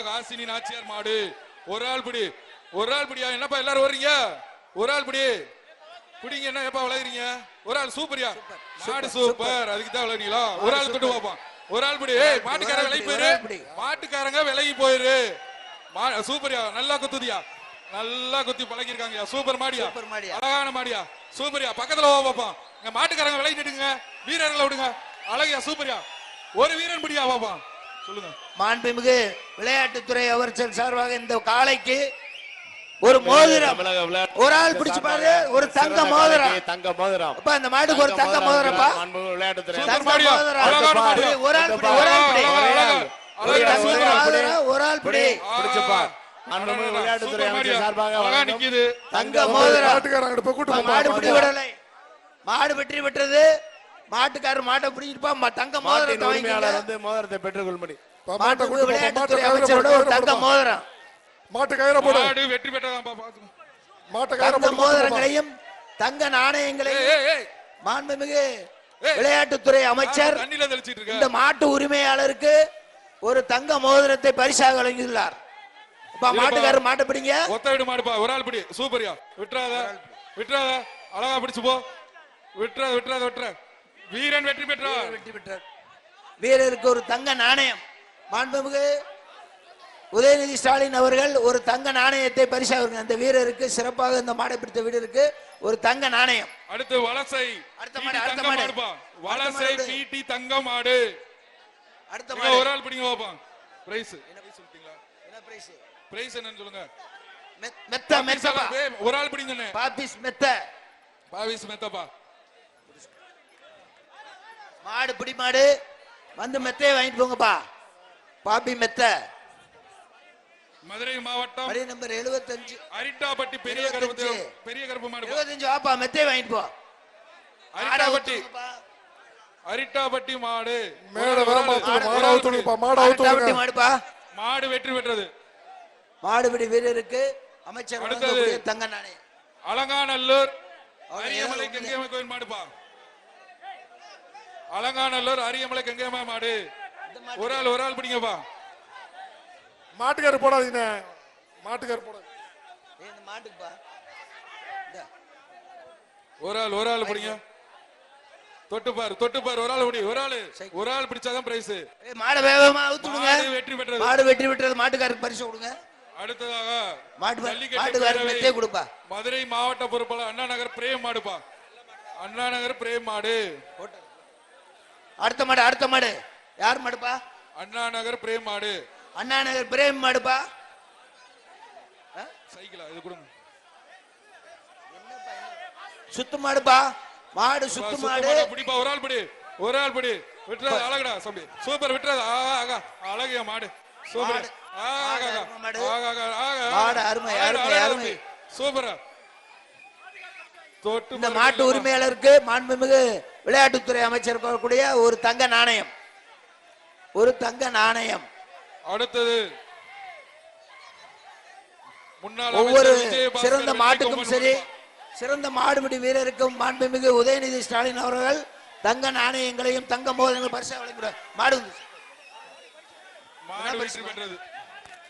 காசினி நாச்சியார் மாடு. ஒரு ஆள் பிடி. ஒரு ஆள் பிடியா? என்னப்பா எல்லாரும் வர்றீங்க ஒரு ஆள் பிடி. பிடிங்க என்ன எப்பா விளையாடுறீங்க? ஒரு ஆள் சூப்பரியா? மாடு சூப்பர் அதுக்கு தான் விளையாடுறீங்களா? ஒரு ஆள் தொட்டு பார்ப்போம். ஒரு ஆள் பிடி. ஏய் மாட்டுக்காரங்க விலகி போயிரு. மாட்டுக்காரங்க விலகி போயிரு. சூப்பரியா. நல்லா குத்துதியா? நல்லா குத்தி பழகிருக்காங்கயா சூப்பர் மாடியா. அழகான மாடியா? சூப்பரியா. பக்கத்துல வா பாப்போம் இங்க மாட்டுக்காரங்க விலகி நிட்டுங்க வீரர்களை விடுங்க. அழகியா சூப்பரியா. ஒரு வீரன் பிடியா பாப்போம் சொல்லுங்க. மாண்புமிகு விளையாட்டுத்துறை அமைச்சர் சார்பாக இந்த காளைக்கு ஒரு மோதிரம். ஒரு ஆள் பிடிச்சு பாரு ஒரு தங்க மோதிரம். கலைக்கு தங்க மோதிரம். அப்பா இந்த மாட்டுக்கு ஒரு தங்க மோதிரப்பா. விளையாட்டுத்துறை. ஒரு ஆள் பிடி ஒரு ஆள் ஒரு ஆள் பிடி. பிடிச்சுப்பா. விளையாட்டுத்துறை. அமைச்சர் சார்பாக நிக்குது. தங்க மோதிரம். மாடு பிடி விடலை மாடு வெற்றி பெற்றது மாட்டுக்காரர் மாட்டை பிடிச்சிருப்பா தங்க மோதிரத்தை உரிமையாளர் வந்து மோதிரத்தை பெற்றுக்கொள்படி பா, மாட்டை போ. விளையாட்டுத்துறை அமைச்சரோட ஒரு தங்க போடு. மோதிரம். மாட்டு கயிறை போடு. மாடு வெற்றி பெற்றதாப்பா பாத்துக்கோ. மாட்டை கயிறை தங்க போடு கூட்டு போப்பா. மோதிரங்களையும் தங்க நாணயங்களையும் ஏய் ஏய் மாண்புமிகு ஏய். விளையாட்டுத்துறை அமைச்சர் யாரு தண்ணியில தெளிச்சிட்டு இந்த இருக்க மாட்டு உரிமையாளருக்கு ஒரு தங்க மோதிரத்தை பரிசாக வழங்கியுள்ளார். அப்பா. மாட்டுக்காரர் மாட்டை பிடிங்க. ஒத்த விடு மாடுப்பா ஒரு ஆள் பிடி. சூப்பரியா. விட்டுறாத விட்டுறாத. அழகா பிடிச்சு போ. விட்டுறாத விட்டுறாத விட்டுற வீரன் வெற்றி பெற்றா வெற்றி பெற்றார். வீரருக்கு ஒரு தங்க நாணயம். மாண்புமிகு உதயநிதி ஸ்டாலின் அவர்கள் ஒரு தங்க நாணயத்தை பரிசாக. அந்த வீரருக்கு சிறப்பாக இந்த மாடை பிடித்த வீரருக்கு ஒரு தங்க நாணயம். அடுத்து வலசை அடுத்த மாடு, அடுத்த மாடு. வலசை மாடு. பிடி தங்க மாடு. அடுத்த மாடு. ஒரு ஆள் பிடிங்க பாப்பா. பிரைஸ் என்ன பிரைஸ் சொல்லிட்டீங்களா? என்ன prize? பிரைஸ் என்னன்னு சொல்லுங்க. மெத்- மெத்த ஏய், ஒரு ஆள் பிடிங்க பாபிஸ் மெத்த. பாவிஸ் மெத்தப்பா. மாடு பிடி மாடு. வந்து மெத்தையை வாங்கிட்டு போங்கப்பா. பாப்பி மெத்த. மதுரை மாவட்டம் வரி நம்பர் எழுபத்தஞ்சு அரிட்டாப்பட்டி பெரிய கருப்பு பெரிய கருப்பு மாடுப்பா எழுபத்தஞ்சு வாப்பா மெத்தையை வாங்கிட்டு போ. மாடை அரிட்டாப்பட்டி. அரிட்டாப்பட்டி மாடு. மேடை மாடு மாடை மாடை மாடுப்பா. மாடு வெற்றி பெற்றது. மாடுபிடி வீரருக்கு அமைச்சர் தங்க நாணயம் அலங்காநல்லூர். அரியமலை கங்கையம்மை கோயில் மாடுப்பா. அலங்காநல்லூர் அரியமலை கங்கையம்மை மாடு. ஒரு ஆள் ஒரு ஆள் பிடிங்கப்பா. மாட்டுக்காரு போடாதீங்க. மாட்டுக்காரு போடாது இந்த மாட்டுக்குப்பா. ஒரு ஆள் ஒரு ஆள் பிடிங்க. தொட்டு பாரு தொட்டு பாரு ஒரு ஆள் பிடி ஒரு ஆள். ஒரு ஆள் பிடிச்சாதான் பிரைஸ் மாடை வேகமா அவுத்துடுங்க மாடு வெற்றி பெற்றது. மாடு வெற்றி பெற்றது மாட்டுக்காரருக்கு பரிசு கொடுங்க. அடுத்ததாக மாட்டு மாட்டுக்காரருக்கு மெத்தையை கொடுப்பா. மதுரை மாவட்ட பொறுப்பாளர் அண்ணா நகர் பிரேம் மாடுப்பா. அண்ணா நகர் பிரேம் மாடு. அடுத்த மாடு அடுத்த மாடு. யார் மாடுப்பா? அண்ணா நகர் பிரேம் மாடு. அண்ணா நகர் பிரேம் மாடுப்பா. சைக்கிளா? இது கொடுங்க. சுத்து மாடுப்பா. மாடு சுத்து மாடு. பிடிப்பா. ஒரு ஆள் பிடி. ஒரு ஆள் பிடி. விட்டுறாது அழகடா சம்பி. சூப்பர் விட்டுறாது. ஆகா அழகிய மாடு. சூப்பர். சூப்பரா. தொட்டு இந்த மாட்டு. உரிமையாளருக்கு மாண்புமிகு விளையாட்டுத்துறை அமைச்சர் கூடிய ஒரு தங்க நாணயம். ஒரு தங்க நாணயம். அடுத்தது ஒவ்வொரு சிறந்த மாட்டுக்கும் சரி. சிறந்த மாடுபிடி வீரருக்கும் மாண்புமிகு உதயநிதி ஸ்டாலின் அவர்கள் தங்க நாணயங்களையும் தங்க மோதிரங்கள் பரிசா வழங்கிவிட மாடு.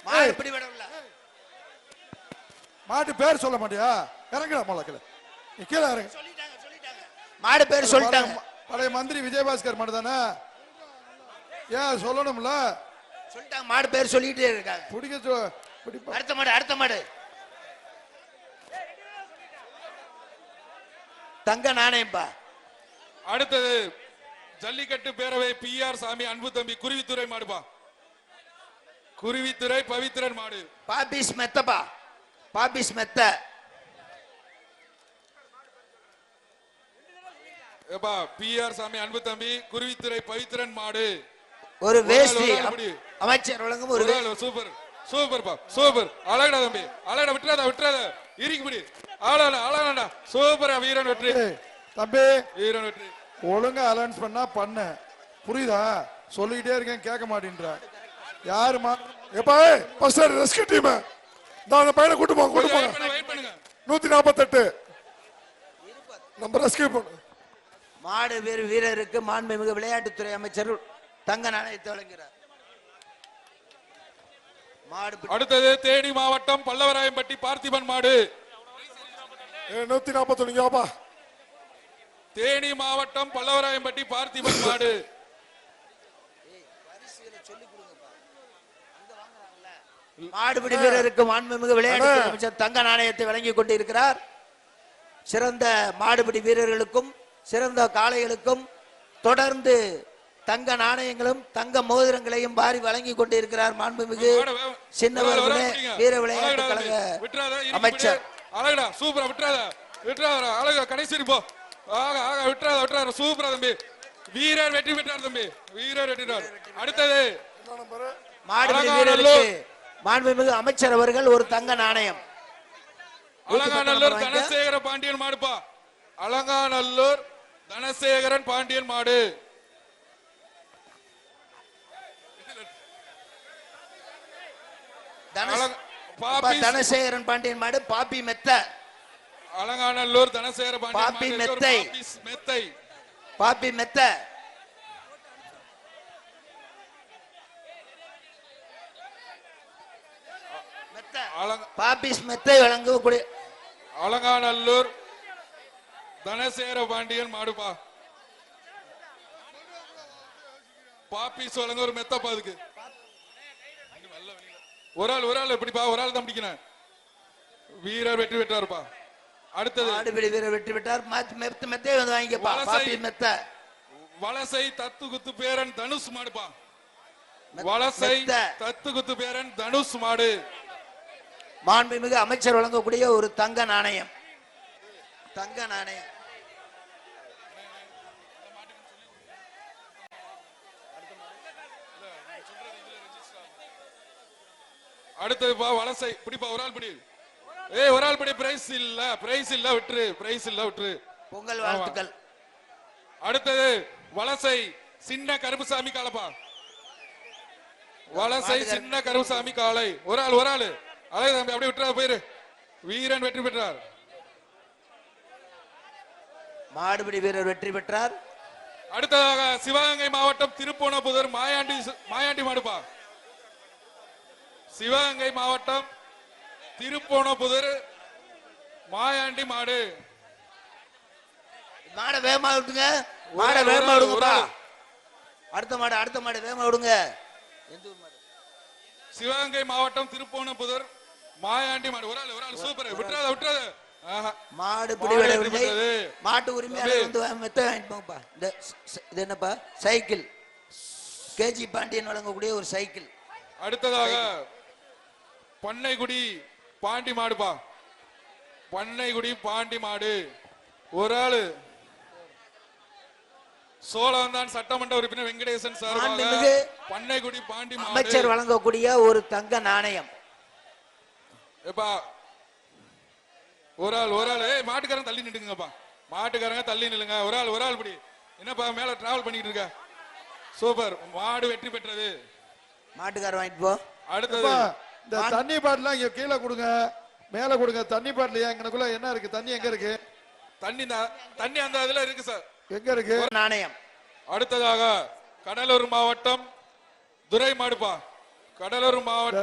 மாடு பிடி விடவில்லை மாட்டு பேர் சொல்ல மாட்டியா? இறங்குடா மொளக்கல நீ கீழே இறங்கு. மாடு பேர் சொல்லிட்டாங்க. பழைய மந்திரி விஜயபாஸ்கர் மாடு தானே ஏன் சொல்லணும்ல? சொல்லிட்டாங்க மாடு பேர் சொல்லிட்டே இருக்காங்க. பிடிக்க அடுத்த மாடு அடுத்த மாடு. தங்க நாணயம்பா. அடுத்தது ஜல்லிக்கட்டு பேரவை பி ஆர் சாமி அன்பு தம்பி குருவித்துறை மாடுப்பா. குருவித்துறை பவித்திரன் மாடு. பாபிஸ் மெத்தப்பா. பாபிஸ் மெத்த. ஏப்பா பி ஆர் சாமி அன்பு தம்பி குருவித்துறை பவித்திரன் மாடு. ஒரு வேஷ்டி. அமைச்சர் வழங்கும் ஒரு ஆள் சூப்பர். சூப்பர்ப்பா சூப்பர். அழகடா தம்பி அழகடா விட்டுறாத விட்டுறாத. இறுக்கி பிடி. ஆளாடா ஆளாடா சூப்பரா வீரன் வெற்றி. தம்பி வீரன் வெற்றி. ஒழுங்கா அலௌன்ஸ் பண்ணா பண்ண. புரியுதா? சொல்லிக்கிட்டே இருக்கேன் கேட்க மாட்டேன்ற. யாருமா எப்பா ஃபர்ஸ்ட் ரெஸ்கியூ டீம் இந்த அந்த பையனை கூட்டு போங்க கூட்டு போங்க. நூத்தி நாற்பத்தெட்டு நம்ம ரெஸ்கியூ பண்ணு. மாடு வீர வீரருக்கு மாண்புமிகு விளையாட்டுத்துறை அமைச்சர் தங்க நாணயத்தை வழங்குகிறார். மாடு அடுத்தது தேனி மாவட்டம் பல்லவராயம்பட்டி பார்த்திபன் மாடு. நூத்தி நாற்பத்தொன்னு வாப்பா. தேனி மாவட்டம் பல்லவராயம்பட்டி பார்த்திபன் மாடு. மாடுபிடி வீரருக்கு மாண்புமிகு விளையாட்டு அமைச்சர் தங்க நாணயத்தை வழங்கி கொண்டிருக்கிறார். சிறந்த மாடுபிடி வீரர்களுக்கும் சிறந்த காளைகளுக்கும் தொடர்ந்து தங்க நாணயங்களும் தங்க மோதிரங்களையும் வாரி வழங்கி கொண்டிருக்கிறார் மாண்புமிகு சின்னவர். வீர விளையாட்டு கழக அமைச்சர். அழகுடா சூப்பரா விட்டுறாத. விட்டுறாத அழகா கடைசி போ. ஆக ஆக விட்டுறாத விட்டுறாத. சூப்பரா தம்பி. வீரர் வெற்றி பெற்றார் தம்பி. வீரர் வெற்றிட்டார் அடுத்தது. மாடுபிடி. வீரருக்கு மாண்புமிகு அமைச்சர் அவர்கள் ஒரு தங்க நாணயம். அலங்காநல்லூர். தனசேகர பாண்டியன் மாடுப்பா. அலங்காநல்லூர் தனசேகரன் பாண்டியன் மாடு. தனசேகரன் பாண்டியன் மாடு பாப்பி மெத்த. அலங்காநல்லூர் தனசேகர பாப்பி மெத்தை. மெத்தை. பாப்பி மெத்த. பாப்பிஸ் மெத்தை வழங்கக்கூடிய அலங்காநல்லூர் தனசேகர பாண்டியன் மாடுப்பா பாப்பீஸ் வழங்க ஒரு மெத்தப்பா அதுக்கு. ஒரு ஆள் ஒரு ஆள் எப்படிப்பா? ஒரு ஆள் தான் பிடிக்கணும். வீரர் வெற்றி பெற்றாருப்பா. அடுத்தது. மாடுபிடி வீரர் வெற்றி விட்டார் மாத்தி மெத்த வந்து வாங்கிக்கப்பா. வலசை. பாப்பி மெத்த. வலசை தத்து குத்து பேரன் தனுஷ் மாடுப்பா. வலசை. தத்து குத்து பேரன் தனுஷ் மாடு. மாண்புமிகு அமைச்சர் வழங்கக்கூடிய ஒரு தங்க நாணயம். தங்க நாணயம். அடுத்ததுப்பா வலசை. பிடிப்பா ஒரு ஆள் பிடி. ஏய் ஒரு ஆள் பிடி. பிரைஸ் இல்ல பிரைஸ் இல்ல விட்டுரு. பிரைஸ் இல்ல விட்டுரு. பொங்கல் வாழ்த்துக்கள். அடுத்தது வலசை சின்ன கருப்புசாமி காலப்பா வலசை சின்ன கருப்புசாமி காலை ஒரு ஆள் ஒரு ஆள். அழகு தம்பி அப்படியே விட்டுறா போயிரு. வீரன் வெற்றி பெற்றார். மாடுபிடி வீரர் வெற்றி பெற்றார். அடுத்ததாக சிவகங்கை மாவட்டம் திருப்போணபுதூர் மாயாண்டி மாயாண்டி மாடுப்பா சிவகங்கை மாவட்டம் திருப்போணபுதூர் மாயாண்டி மாடு. மாடை வேகமா விடுங்க ஒரு மாடை வேகமா விடுங்கப்பா. அடுத்த மாடு அடுத்த மாடு வேகமா விடுங்க. எந்த ஊர் மாடு? சிவகங்கை மாவட்டம் திருப்போணபுதூர் மாயாண்டி மாடு. ஒரு ஆள் ஒரு ஆள் சூப்பர். விட்டுறாத விட்டுறாத. மாடு பெற்றது. மாட்டு உரிமையாளர். வந்து மெத்த வாங்கிட்டு போங்கப்பா. இந்த இது என்னப்பா? சைக்கிள். கேஜி பாண்டியன் வழங்கக்கூடிய ஒரு சைக்கிள். அடுத்ததாக பண்ணைக்குடி பாண்டி மாடுப்பா. பண்ணைக்குடி பாண்டி மாடு. ஒரு ஆளு. சோழவந்தான் சட்டமன்ற உறுப்பினர் வெங்கடேசன் மாண்புமிகு பண்ணைக்குடி பாண்டி அமைச்சர் வழங்கக்கூடிய ஒரு தங்க நாணயம். எப்பா ஒரு ஆள் ஒரு ஆள். ஏய் மாட்டுக்காரங்க தள்ளி நின்றுங்கப்பா மாட்டுக்காரங்க தள்ளி நில்லுங்க. ஒரு ஆள் ஒரு ஆள் இப்படி. என்னப்பா மேல டிராவல் பண்ணிட்டு இருக்க? சூப்பர். மாடு வெற்றி பெற்றது. மாட்டுக்காரர் வாங்கிட்டு போ. அடுத்தது. இந்த தண்ணி பாட்டிலாம் இங்க கீழே கொடுங்க. மேல கொடுங்க. தண்ணி பாட்டில் எங்கனக்குள்ள என்ன இருக்கு? தண்ணி எங்க இருக்கு? தண்ணி தான் தண்ணி அந்த இதுல இருக்கு சார். எங்க இருக்கு? ஒரு நாணயம். அடுத்ததாக கடலூர் மாவட்டம் துரை மாடுப்பா கடலூர் மாவட்டம்